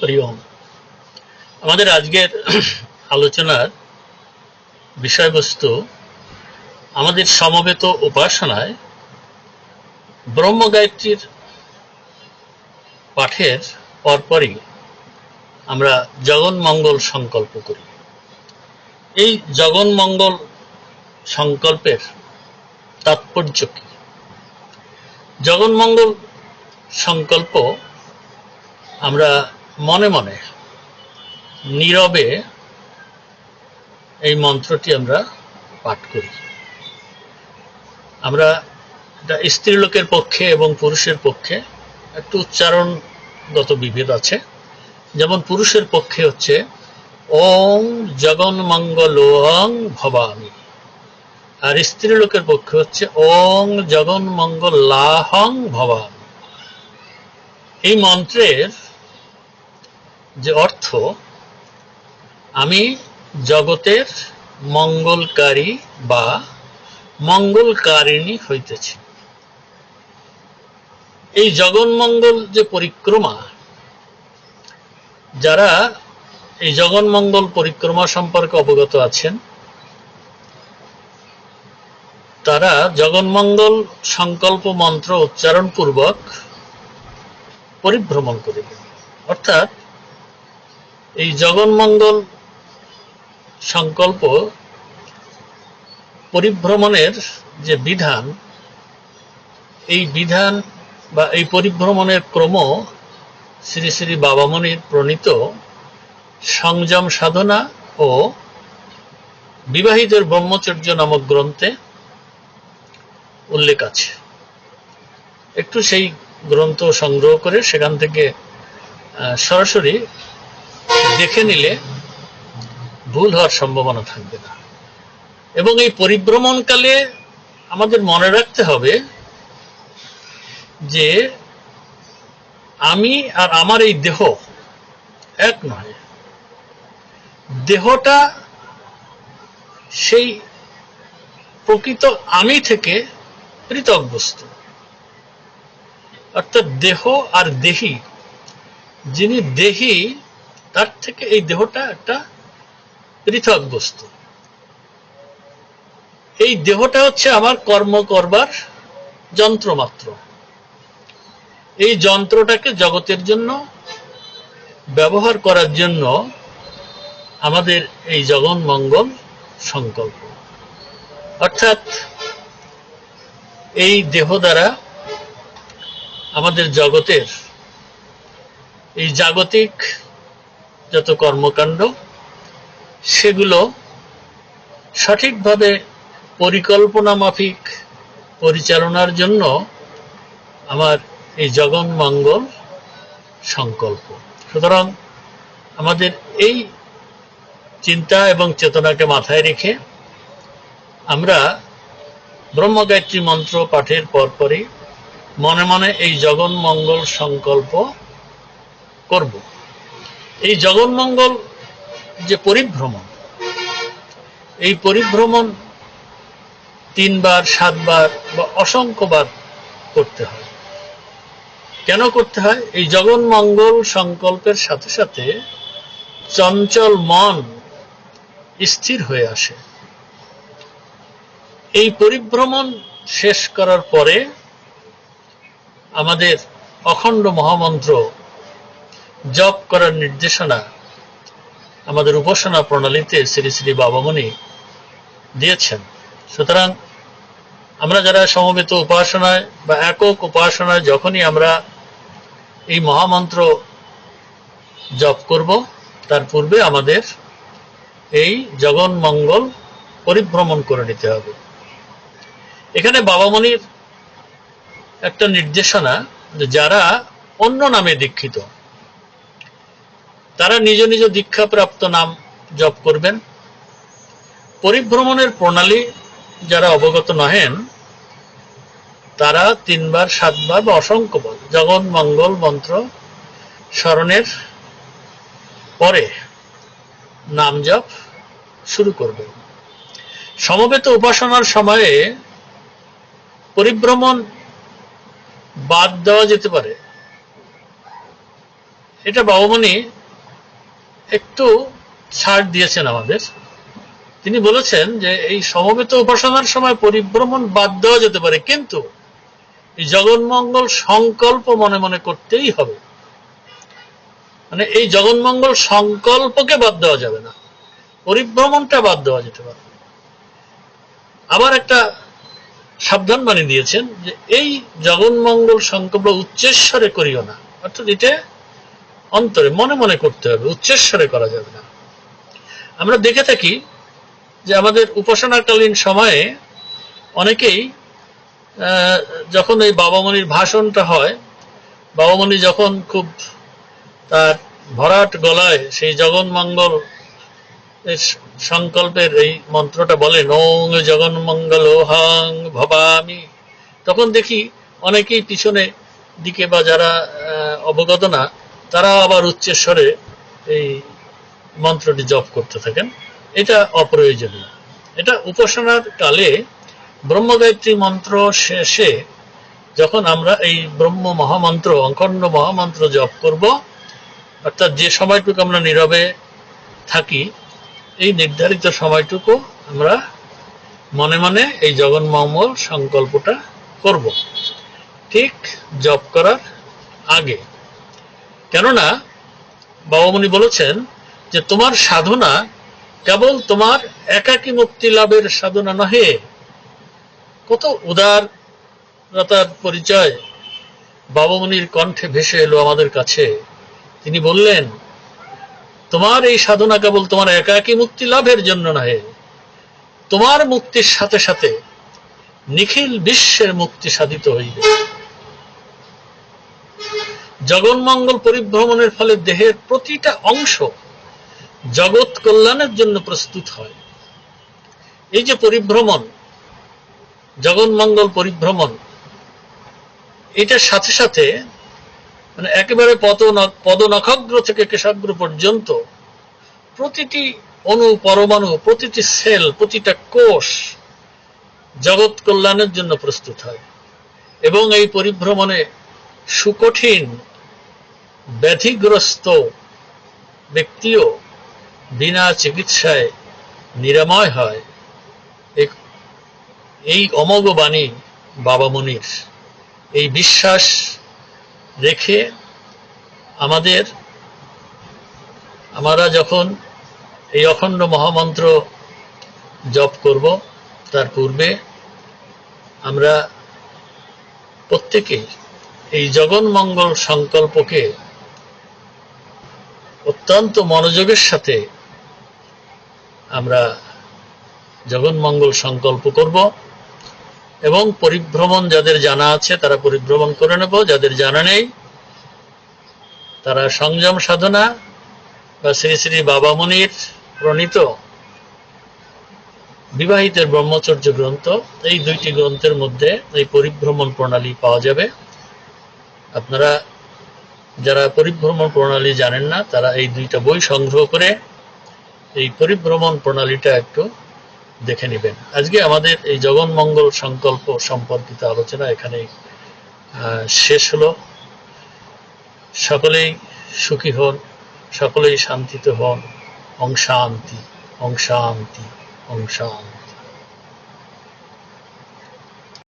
হরি ওম আমাদের আজকের আলোচনার বিষয়বস্তু, আমাদের সমবেত উপাসনায় ব্রহ্ম গায়ত্রীর পাঠের পরপরই আমরা জগন্মঙ্গল সংকল্প করি। এই জগন্মঙ্গল সংকল্পের তাৎপর্য কি? জগন্মঙ্গল সংকল্প আমরা মনে মনে, নীরবে এই মন্ত্রটি আমরা পাঠ করি। আমরা এটা স্ত্রীলোকের পক্ষে এবং পুরুষের পক্ষে একটু উচ্চারণগত বিভেদ আছে। যেমন পুরুষের পক্ষে হচ্ছে, ওং জগন্মঙ্গলোং ভবামি। আর স্ত্রীলোকের পক্ষে হচ্ছে, ওং জগন্মঙ্গলাহং ভবামি। এই মন্ত্রের যে অর্থ, আমি জগতের মঙ্গলকারী বা মঙ্গলকারিণী হইতেছি। এই জগন্মঙ্গল যে পরিক্রমা, যারা এই জগন্মঙ্গল পরিক্রমা সম্পর্কে অবগত আছেন, তারা জগন্মঙ্গল সংকল্প মন্ত্র উচ্চারণ পূর্বক পরিভ্রমণ করিবেন। অর্থাৎ এই জগন্মঙ্গল সংকল্প পরিভ্রমণের যে বিধান, এই বিধান বা এই পরিভ্রমণের ক্রম শ্রী শ্রী বাবামণির প্রণীত সংযম সাধনা ও বিবাহিতের ব্রহ্মচর্য নামক গ্রন্থে উল্লেখ আছে। একটু সেই গ্রন্থ সংগ্রহ করে সেখান থেকে সরাসরি দেখে নিলে ভুল হওয়ার সম্ভাবনা থাকবে না। এবং এই পরিভ্রমণকালে আমাদের মনে রাখতে হবে যে আমি আর আমার এই দেহ এক নয়। দেহটা সেই প্রকৃত আমি থেকে পৃথক বস্তু অর্থাৎ দেহ আর দেহি, যিনি দেহি তার থেকে এই দেহটা একটা পৃথক বস্তু। এই দেহটা হচ্ছে আমার কর্ম করবার যন্ত্র মাত্র এই যন্ত্রটাকে জগতের জন্য, ব্যবহার করার জন্য আমাদের এই জগন মঙ্গল সংকল্প। অর্থাৎ এই দেহ দ্বারা আমাদের জগতের এই জাগতিক যত কর্মকাণ্ড, সেগুলো সঠিকভাবে পরিকল্পনা মাফিক পরিচালনার জন্য আমার এই জগন মঙ্গল সংকল্প। সুতরাং আমাদের এই চিন্তা এবং চেতনাকে মাথায় রেখে আমরা ব্রহ্মগায়ত্রী মন্ত্র পাঠের পরপরই মনে মনে এই জগন মঙ্গল সংকল্প করব। এই জগন্মঙ্গল যে পরিভ্রমণ, এই পরিভ্রমণ তিনবার, সাতবার বা অসংখ্যবার করতে হয়। কেন করতে হয়? এই জগন্মঙ্গল সংকল্পের সাথে সাথে চঞ্চল মন স্থির হয়ে আসে। এই পরিভ্রমণ শেষ করার পরে আমাদের অখণ্ড মহামন্ত্র জপ করার নির্দেশনা আমাদের উপাসনা প্রণালীতে শ্রী শ্রী বাবামণি দিয়েছেন। সুতরাং আমরা যারা সমবেত উপাসনায় বা একক উপাসনায় যখনই আমরা এই মহামন্ত্র জপ করব, তার পূর্বে আমাদের এই জগন মঙ্গল পরিভ্রমণ করে নিতে হবে। এখানে বাবামণির একটা নির্দেশনা যারা অন্য নামে দীক্ষিত তারা নিজ নিজ দীক্ষাপ্রাপ্ত নাম জপ করবেন। পরিভ্রমণের প্রণালী যারা অবগত নহেন, তারা তিনবার, সাতবার বা অসংখ্যবার জগন, মঙ্গল, মন্ত্র, স্মরণের পরে নাম জপ শুরু করবেন। সমবেত উপাসনার সময়ে পরিভ্রমণ বাদ দেওয়া যেতে পারে। এটা বাবুমণি একটু ছাড় দিয়েছেন আমাদের। তিনি বলেছেন যে এই সমবেত উপাসনার সময় পরিভ্রমণ বাদ দেওয়া যেতে পারে, কিন্তু এই জগন্মঙ্গল সংকল্প মনে মনে করতেই হবে। মানে এই জগন্মঙ্গল সংকল্পকে বাদ দেওয়া যাবে না। পরিভ্রমণটা বাদ দেওয়া যেতে পারে। আবার একটা সাবধান বাণী দিয়েছেন যে এই জগন্মঙ্গল সংকল্প উচ্চেশ্বরে করিও না। অর্থাৎ এটা অন্তরে মনে মনে করতে হবে উচ্চেশ্বরে করা যাবে না। আমরা দেখে থাকি যে আমাদের উপাসনাকালীন সময়ে অনেকেই যখন এই বাবামণির ভাষণটা হয়, বাবামণি যখন খুব তার ভরাট গলায় সেই জগন্মঙ্গল সংকল্পের এই মন্ত্রটা বলেন ওং জগন্মঙ্গল হাং ভবামি। তখন দেখি অনেকেই পিছনে দিকে বা যারা অবগত না তারা আবার উচ্চেশ্বরে এই মন্ত্রটি জপ করতে থাকেন। এটা অপ্রয়োজনীয়। এটা উপাসনার কালে ব্রহ্মগায়ত্রী মন্ত্র শেষে যখন আমরা এই ব্রহ্ম মহামন্ত্র, অখণ্ড মহামন্ত্র জপ করব, অর্থাৎ যে সময়টুকু আমরা নীরবে থাকি, এই নির্ধারিত সময়টুকু আমরা মনে মনে এই জগন্মঙ্গল সংকল্পটা করব। ঠিক জপ করার আগে কেননা বাবামণি বলেছেন যে তোমার সাধনা কেবল তোমার একাকী মুক্তি লাভের সাধনা নহে। কত উদারতার পরিচয় বাবামণির কণ্ঠে ভেসে এলো আমাদের কাছে। তিনি বললেন, তোমার এই সাধনা কেবল তোমার একাকী মুক্তি লাভের জন্য নহে। তোমার মুক্তির সাথে সাথে নিখিল বিশ্বের মুক্তি সাধিত হইবে। জগন্মঙ্গল পরিভ্রমণের ফলে দেহের প্রতিটা অংশ জগৎ কল্যাণের জন্য প্রস্তুত হয়। এই যে পরিভ্রমণ, জগন্মঙ্গল পরিভ্রমণ, এটার সাথে সাথে মানে একেবারে পদ থেকে কেশাগ্র পর্যন্ত প্রতিটি অণু, পরমাণু, প্রতিটি সেল, প্রতিটা কোষ জগৎ কল্যাণের জন্য প্রস্তুত হয়। এবং এই পরিভ্রমণে সুকঠিন ব্যাধিগ্রস্ত ব্যক্তিও বিনা চিকিৎসায় নিরাময় হয়। এই অমোঘ বাণী বাবা মুনির এই বিশ্বাস রেখে আমাদের, আমরা যখন এই অখণ্ড মহামন্ত্র জপ করব, তার পূর্বে আমরা প্রত্যেকেই এই জগন্মঙ্গল সংকল্পকে অত্যন্ত মনোযোগের সাথে আমরা জগন্মঙ্গল সংকল্প করব এবং পরিভ্রমণ যাদের জানা আছে তারা পরিভ্রমণ করে নেব, যাদের জানা নেই তারা সংযম সাধনা বা শ্রী শ্রী বাবা বাবামণির প্রণীত বিবাহিতের ব্রহ্মচর্য গ্রন্থ, এই দুইটি গ্রন্থের মধ্যে এই পরিভ্রমণ প্রণালী পাওয়া যাবে। আপনারা যারা পরিভ্রমণ প্রণালী জানেন না, তারা এই দুইটা বই সংগ্রহ করে এই পরিভ্রমণ প্রণালীটা একটু দেখে নেবেন। আজকে আমাদের এই জগন্মঙ্গল সংকল্প সম্পর্কিত আলোচনা এখানেই শেষ হলো। সকলেই সুখী হন, সকলেই শান্তিতে হন। অং শান্তি অং শান্তি অং শান্তি।